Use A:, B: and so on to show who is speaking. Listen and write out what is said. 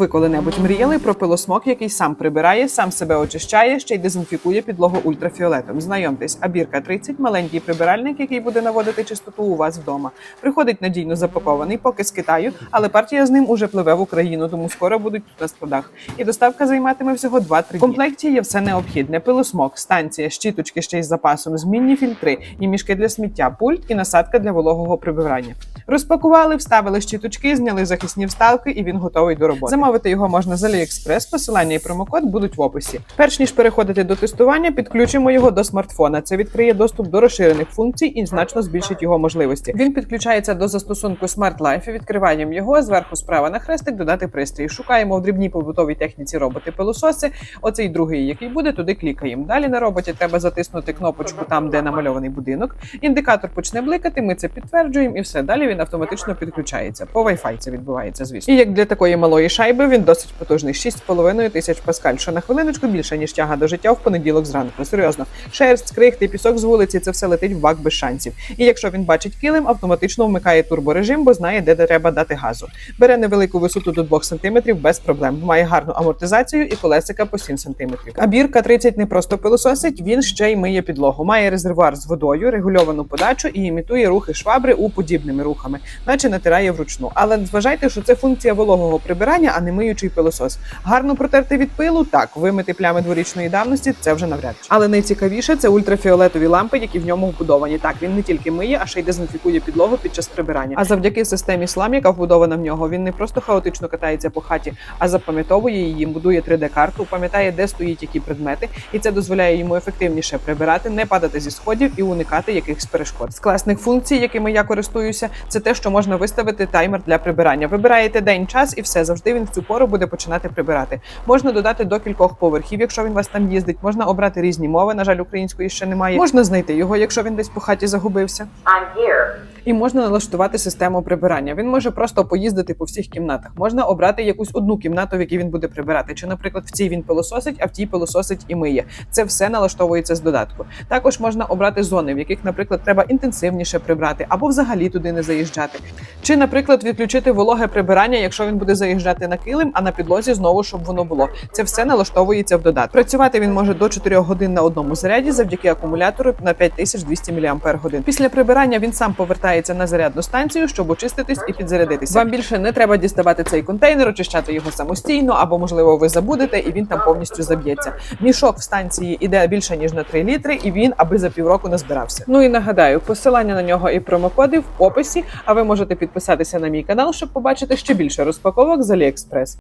A: Ви коли-небудь мріяли про пилосмок, який сам прибирає, сам себе очищає, ще й дезінфікує підлогу ультрафіолетом. Знайомтесь, Абірка 30 – маленький прибиральник, який буде наводити чистоту у вас вдома. Приходить надійно запакований, поки з Китаю, але партія з ним уже пливе в Україну, тому скоро будуть тут на складах. І доставка займатиме всього 2-3 дні. В комплекті є все необхідне: пилосмок, станція, щіточки ще й з запасом, змінні фільтри, і мішки для сміття, пульт і насадка для вологого прибирання. Розпакували, вставили щіточки, зняли захисні вставки, і він готовий до роботи. Замовити його можна з AliExpress, посилання і промокод будуть в описі. Перш ніж переходити до тестування, підключимо його до смартфона. Це відкриє доступ до розширених функцій і значно збільшить його можливості. Він підключається до застосунку Smart Life, відкриваємо його зверху справа на хрестик, додати пристрій. Шукаємо в дрібній побутовій техніці роботи пилососи. Оцей другий, який буде, туди клікаємо. Далі на роботі треба затиснути кнопочку там, де намальований будинок. Індикатор почне бликати. Ми це підтверджуємо, і все далі він автоматично підключається. По Wi-Fi це відбувається, звісно. І як для такої малої шайби він досить потужний 6,5 тисяч паскаль, що на хвилиночку більше ніж тяга до життя в понеділок зранку. Серйозно, шерсть, крихти, пісок з вулиці це все летить в бак без шансів. І якщо він бачить килим, автоматично вмикає турборежим, бо знає, де треба дати газу. Бере невелику висоту до 2 см без проблем. Має гарну амортизацію і колесика по 7 см. А бірка 30 не просто пилососить, він ще й миє підлогу. Має резервуар з водою, регульовану подачу і імітує рухи швабри у подібними рухами, наче натирає вручну. Але зважайте, що це функція вологого прибирання, а не миючий пилосос. Гарно протерти від пилу, так вимити плями дворічної давності це вже навряд чи. Але найцікавіше це ультрафіолетові лампи, які в ньому вбудовані. Так він не тільки миє, а ще й дезінфікує підлогу під час прибирання. А завдяки системі SLAM, яка вбудована в нього, він не просто хаотично катається по хаті, а запам'ятовує її, будує 3D-карту, пам'ятає, де стоїть які предмети, і це дозволяє йому ефективніше прибирати, не падати зі сходів і уникати якихось перешкод. З класних функцій, якими я користуюся, це те, що можна виставити таймер для прибирання. Вибираєте день, час, і все завжди він цю пору буде починати прибирати. Можна додати до кількох поверхів, якщо він вас там їздить. Можна обрати різні мови. На жаль, української ще немає. Можна знайти його, якщо він десь по хаті загубився.
B: I'm here.
A: І можна налаштувати систему прибирання. Він може просто поїздити по всіх кімнатах. Можна обрати якусь одну кімнату, в якій він буде прибирати. Чи, наприклад, в цій він пилососить, а в тій пилососить і миє. Це все налаштовується з додатку. Також можна обрати зони, в яких, наприклад, треба інтенсивніше прибрати, або взагалі туди не заїжджати. Чи, наприклад, відключити вологе прибирання, якщо він буде заїжджати на килим, а на підлозі знову щоб воно було. Це все налаштовується в додатку. Працювати він може до 4 годин на одному заряді завдяки акумулятору на 5200 мАч. Після прибирання він сам повертається на зарядну станцію, щоб очиститись і підзарядитися. Вам більше не треба діставати цей контейнер, очищати його самостійно, або можливо ви забудете, і він там повністю заб'ється. Мішок в станції іде більше ніж на 3 літри, і він аби за півроку не збирався. Ну і нагадаю, посилання на нього і промокоди в описі. А ви можете підписатися на мій канал, щоб побачити ще більше розпаковок з AliExpress.